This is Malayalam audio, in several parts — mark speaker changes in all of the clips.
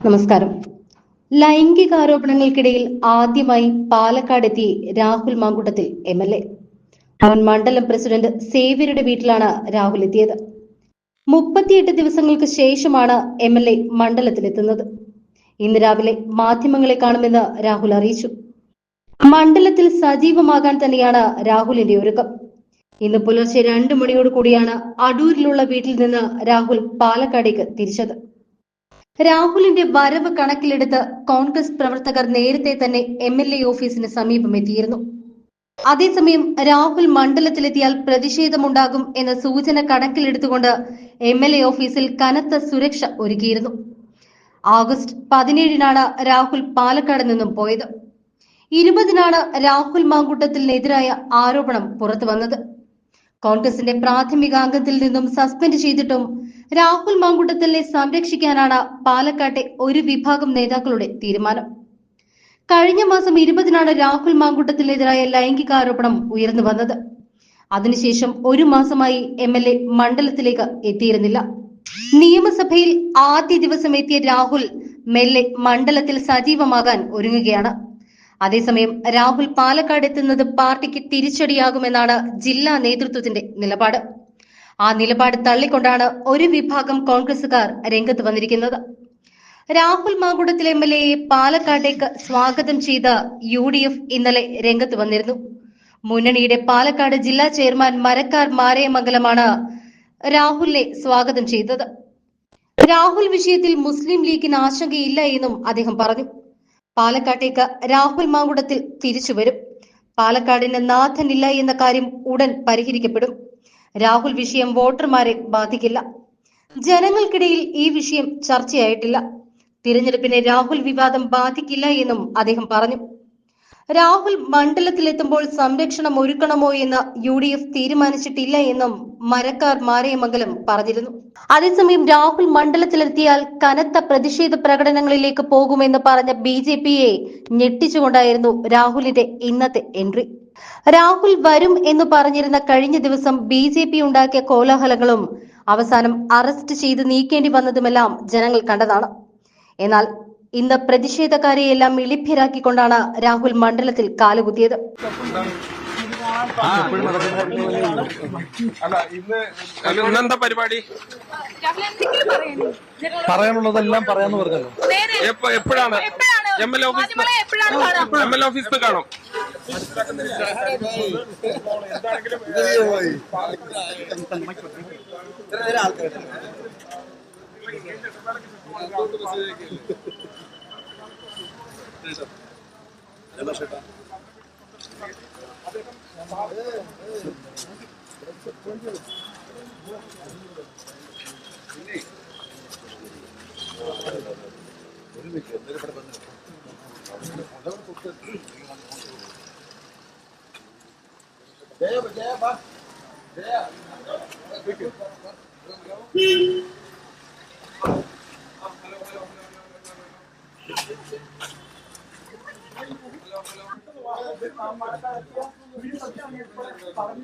Speaker 1: നമസ്കാരം. ലൈംഗികാരോപണങ്ങൾക്കിടയിൽ ആദ്യമായി പാലക്കാട് എത്തി Rahul Mamkootathil M L A. മണ്ഡലം പ്രസിഡന്റ് സേവ്യരുടെ വീട്ടിലാണ് രാഹുൽ എത്തിയത്. മുപ്പത്തിയെട്ട് ദിവസങ്ങൾക്ക് ശേഷമാണ് എം എൽ എ മണ്ഡലത്തിലെത്തുന്നത്. ഇന്ന് രാവിലെ മാധ്യമങ്ങളെ കാണുമെന്ന് രാഹുൽ അറിയിച്ചു. മണ്ഡലത്തിൽ സജീവമാകാൻ തന്നെയാണ് രാഹുലിന്റെ ഒരുക്കം. ഇന്ന് പുലർച്ചെ രണ്ടു മണിയോട് കൂടിയാണ് അടൂരിലുള്ള വീട്ടിൽ നിന്ന് രാഹുൽ പാലക്കാടേക്ക് തിരിച്ചത്. രാഹുലിന്റെ വരവ് കണക്കിലെടുത്ത് കോൺഗ്രസ് പ്രവർത്തകർ നേരത്തെ തന്നെ എം എൽ എ ഓഫീസിന് സമീപം എത്തിയിരുന്നു. അതേസമയം രാഹുൽ മണ്ഡലത്തിലെത്തിയാൽ പ്രതിഷേധമുണ്ടാകും എന്ന സൂചന കണക്കിലെടുത്തുകൊണ്ട് എം എൽ എ ഓഫീസിൽ കനത്ത സുരക്ഷ ഒരുക്കിയിരുന്നു. ആഗസ്റ്റ് പതിനേഴിനാണ് രാഹുൽ പാലക്കാട് നിന്നും പോയത്. ഇരുപതിനാണ് രാഹുൽ മാങ്കൂട്ടത്തിനെതിരായ ആരോപണം പുറത്തു വന്നത് കോൺഗ്രസിന്റെ പ്രാഥമിക അംഗത്തിൽ നിന്നും സസ്പെൻഡ് ചെയ്തിട്ടും രാഹുൽ മാങ്കുട്ടത്തിലെ സംരക്ഷിക്കാനാണ് പാലക്കാട്ടെ ഒരു വിഭാഗം നേതാക്കളുടെ തീരുമാനം. കഴിഞ്ഞ മാസം ഇരുപതിനാണ് രാഹുൽ മാങ്കുട്ടത്തിനെതിരായ ലൈംഗികാരോപണം ഉയർന്നു വന്നത്. അതിനുശേഷം ഒരു മാസമായി എം എൽ എ മണ്ഡലത്തിലേക്ക് എത്തിയിരുന്നില്ല. നിയമസഭയിൽ ആദ്യ ദിവസം എത്തിയ രാഹുൽ മെല്ലെ മണ്ഡലത്തിൽ സജീവമാകാൻ ഒരുങ്ങുകയാണ്. അതേസമയം രാഹുൽ പാലക്കാട് എത്തുന്നത് പാർട്ടിക്ക് തിരിച്ചടിയാകുമെന്നാണ് ജില്ലാ നേതൃത്വത്തിന്റെ നിലപാട്. ആ നിലപാട് തള്ളിക്കൊണ്ടാണ് ഒരു വിഭാഗം കോൺഗ്രസുകാർ രംഗത്ത് വന്നിരിക്കുന്നത്. രാഹുൽ മാങ്കുടത്തിൽ എം എൽ എയെ പാലക്കാട്ടേക്ക് സ്വാഗതം ചെയ്ത യു ഡി എഫ് ഇന്നലെ രംഗത്ത് വന്നിരുന്നു. മുന്നണിയുടെ പാലക്കാട് ജില്ലാ ചെയർമാൻ മരക്കാർ മാരയമംഗലമാണ് രാഹുലിനെ സ്വാഗതം ചെയ്തത്. രാഹുൽ വിഷയത്തിൽ മുസ്ലിം ലീഗിന് ആശങ്കയില്ല എന്നും അദ്ദേഹം പറഞ്ഞു. പാലക്കാട്ടേക്ക് രാഹുൽ മാങ്കുടത്തിൽ തിരിച്ചു വരും. പാലക്കാടിന് നാഥനില്ല എന്ന കാര്യം ഉടൻ പരിഹരിക്കപ്പെടും. രാഹുൽ വിഷയം വോട്ടർമാരെ ബാധിക്കില്ല. ജനങ്ങൾക്കിടയിൽ ഈ വിഷയം ചർച്ചയായിട്ടില്ല. തിരഞ്ഞെടുപ്പിനെ രാഹുൽ വിവാദം ബാധിക്കില്ല എന്നും അദ്ദേഹം പറഞ്ഞു. രാഹുൽ മണ്ഡലത്തിലെത്തുമ്പോൾ സംരക്ഷണം ഒരുക്കണമോ എന്ന് യു ഡി എഫ് തീരുമാനിച്ചിട്ടില്ല എന്നും മരക്കാർ മാരയമംഗലം പറഞ്ഞിരുന്നു. അതേസമയം രാഹുൽ മണ്ഡലത്തിലെത്തിയാൽ കനത്ത പ്രതിഷേധ പ്രകടനങ്ങളിലേക്ക് പോകുമെന്ന് പറഞ്ഞ ബി ജെ പിയെ ഞെട്ടിച്ചുകൊണ്ടായിരുന്നു രാഹുലിന്റെ ഇന്നത്തെ എൻട്രി. രാഹുൽ വരും എന്ന് പറഞ്ഞിരുന്ന കഴിഞ്ഞ ദിവസം ബി ജെ പി ഉണ്ടാക്കിയ കോലാഹലങ്ങളും അവസാനം അറസ്റ്റ് ചെയ്ത് നീക്കേണ്ടി വന്നതുമെല്ലാം ജനങ്ങൾ കണ്ടതാണ്. എന്നാൽ ഇന്ന് പ്രതിഷേധക്കാരെയെല്ലാം ഇളിഭ്യരാക്കിക്കൊണ്ടാണ് രാഹുൽ മണ്ഡലത്തിൽ കാലുകുത്തിയത്.
Speaker 2: പറയാനുള്ളതെല്ലാം പറയാന്ന്
Speaker 3: പറഞ്ഞല്ലോ. എപ്പോഴാണ്? പരിപാടി
Speaker 4: എൽ ഓഫീസ് എം എൽ
Speaker 5: പറയാനുള്ളതെല്ലാം കാണും? പറഞ്ഞല്ലോ
Speaker 4: നേരെ
Speaker 3: എപ്പ- എപ്പോഴാണ്
Speaker 4: എപ്പോഴാണ്
Speaker 3: എം എൽ എ ഓഫീസ്
Speaker 4: മാധ്യമങ്ങളെ എപ്പോഴാണ് കാണാം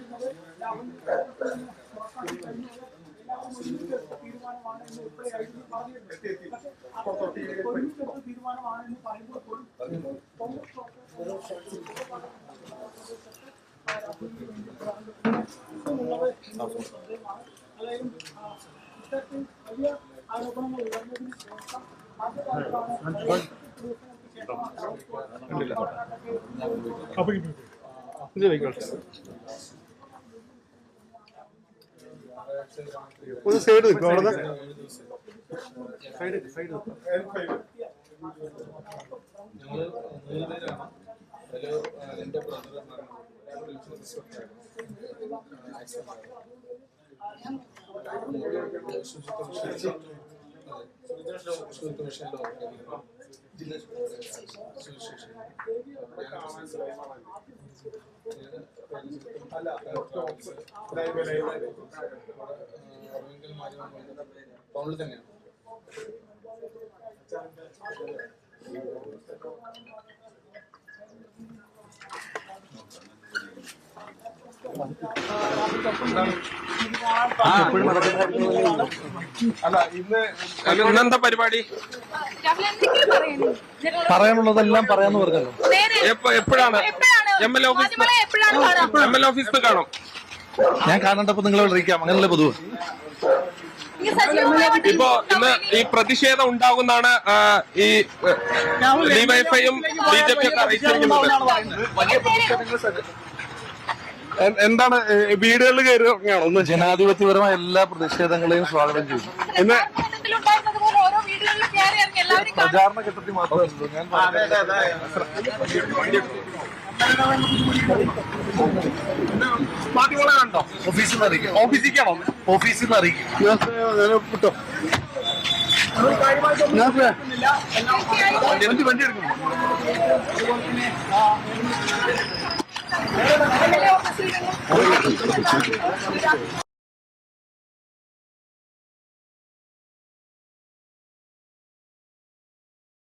Speaker 3: എം എൽ എ ഓഫീസിൽ കാണും
Speaker 5: ഒരു സൈഡ് നിൽക്കും അവിടെ സൈഡ് സൈഡ്
Speaker 2: ടൗണിൽ തന്നെയാണ് നടക്കുന്ന
Speaker 3: അല്ല ഇന്ന് ഇന്നെന്താ പരിപാടി?
Speaker 2: പറയാനുള്ളതെല്ലാം പറയാന്ന് പറഞ്ഞല്ലോ.
Speaker 3: എപ്പോഴാണ്? എം എൽ ഓഫീസ്
Speaker 6: എപ്പോഴാണ് കാണാം
Speaker 3: എം എൽ ഓഫീസിൽ കാണും.
Speaker 2: ഞാൻ കാണേണ്ടപ്പോ നിങ്ങളെ വിളിക്കാം അങ്ങനല്ലേ പൊതുവെ?
Speaker 3: ഇപ്പോ ഇന്ന് ഈ പ്രതിഷേധം ഉണ്ടാകുന്നാണ് ഈ ഡിവൈഫൈയും ബി ജെ പി ഒക്കെ അറിയിച്ചിരിക്കുന്നത് എന്താണ് വീടുകളിൽ കയറി ഇറങ്ങിയാണോ ഒന്ന്
Speaker 2: ജനാധിപത്യപരമായ എല്ലാ പ്രതിഷേധങ്ങളെയും സ്വാഗതം ചെയ്തു
Speaker 6: കാണും.
Speaker 2: പ്രചാരണ ഘട്ടത്തിൽ മാത്രമല്ലോ ഞാൻ ഓഫീസിൽ നിന്ന് അറിയിക്കാം.
Speaker 3: ഓഫീസിലേക്കാണോ?
Speaker 2: ഓഫീസിൽ നിന്ന് അറിയിക്കും.
Speaker 3: കിട്ടോ
Speaker 2: വണ്ടി വണ്ടി എടുക്കണം
Speaker 6: 我也是一个很清楚的人